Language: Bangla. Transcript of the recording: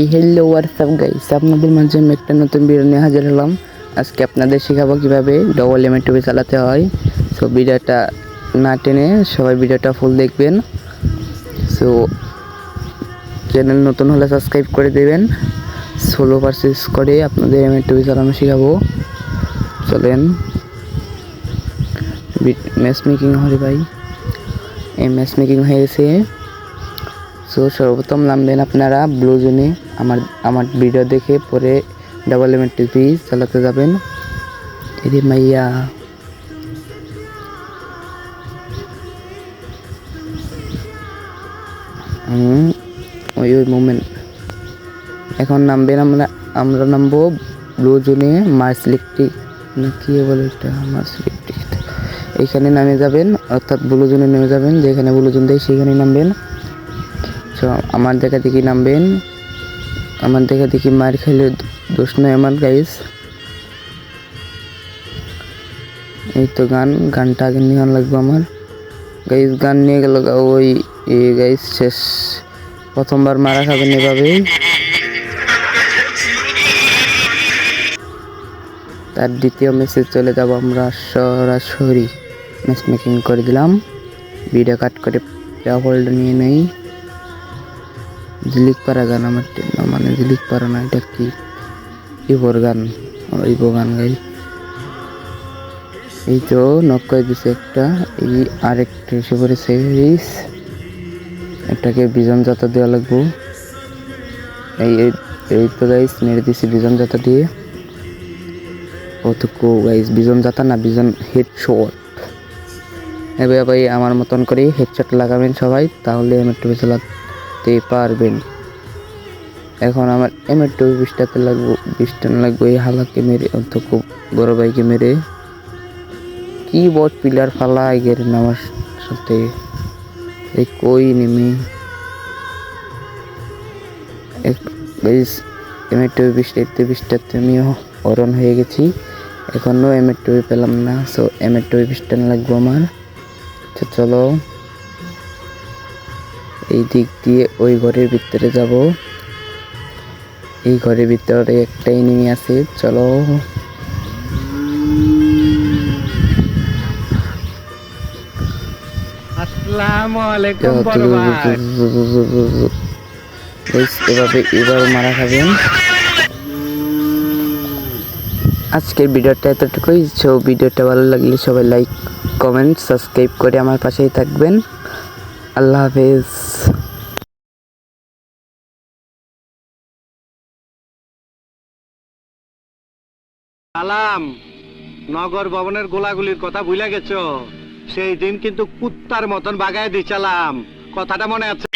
এই হ্যালো হোয়াটসঅ্যাপ গাইস আপনাদের মাঝে আমি একটা নতুন ভিডিও নিয়ে হাজির হলাম। আজকে আপনাদের শেখাবো কীভাবে ডবল এমএ টুবি চালাতে হয়। সো ভিডিওটা না টেনে সবাই ভিডিওটা ফুল দেখবেন। সো চ্যানেল নতুন হলে সাবস্ক্রাইব করে দেবেন। ষোলো পারচেস করে আপনাদের এমএ টুবি চালানো শেখাবো। চলেন। ম্যাচ মেকিং হবে ভাই। এই ম্যাচ মেকিং হয়ে গেছে। সো সর্বপ্রথম নামবেন আপনারা ব্লু জোনে। আমার আমার ভিডিও দেখে পরে ডাবল এম টিভি চালাতে যাবেন। এদি মাইয়া। ওই ওই মোমেন্ট এখন নামবেন আমরা আমরা নামবো ব্লু জোনে মার্স ইলেকট্রিক। না, কি বলে এটা? Mars electric. এইখানে নামে যাবেন, অর্থাৎ ব্লু জোনে নেমে যাবেন, যেখানে ব্লু জোন দেয় সেখানে নামবেন। তো আমার দেখা দেখি নামবেন। আমার দেখা দেখি মার খেলে দোষ নয় আমার গাইস এই তো গান, গানটা আগে নিয়ে লাগবে আমার। গাইস গান নিয়ে গেল ওই গাইস শেষ। প্রথমবার মারা খাবেন এভাবেই তার দ্বিতীয় মেসেজ চলে যাব আমরা সরাসরি। ম্যাচ মেকিং করে দিলাম। ভিডিও কাট করে হোল্ড নিয়ে নেই। ঝিলিক পাড়া গান আমার না মানে ঝিলিক পাড়া না, এটা কি? ইবোর গান ইবো গান গাই। এই তো নক দিছে একটা, এই আরেকটা এসে সিরিজ এটাকে বিজন যাতা দেওয়া লাগবো। এই এই- তো গাইস মেরে দিছি বিজন যাতা দিয়ে। অতকু গাইস বিজন যাতা না, বিজন হেডশট এবার ভাই আমার মতন করে হেডশট লাগাবেন সবাই, তাহলে আমি একটু চালাতে পারবেন। এখন আমার এম একটু বিশটাতে লাগবো বিশটান লাগবে, এই হালাকে মেরে অন্ত খুব বড় ভাইকে মেরে। কিবোর্ড পিলার ফালা গের আমার সাথে। এই কই নেমে? এম একটু বিশটাতে বিশটাতে আমিও অরণ হয়ে গেছি। এখনও এম একটু পেলাম না সো এম একটু বিশটান লাগবো আমার। তো চলো। এই দিক দিয়ে ওই ঘরের ভিতরে যাব। এই ঘরের ভিতরে একটা এনিমি আছে চলো। এভাবে এবার মারা খাবেন। আজকের ভিডিওটা এতটুকুই। সো ভিডিওটা ভালো লাগলে সবাই লাইক কমেন্ট সাবস্ক্রাইব করে আমার পাশেই থাকবেন। আল্লাহ হাফেজ সালাম। নগর ভবনের গোলাগুলির কথা ভুলে গেছো? সেই দিন কিন্তু কুত্তার মতন বাগায় দিছিলাম কথাটা মনে আছে?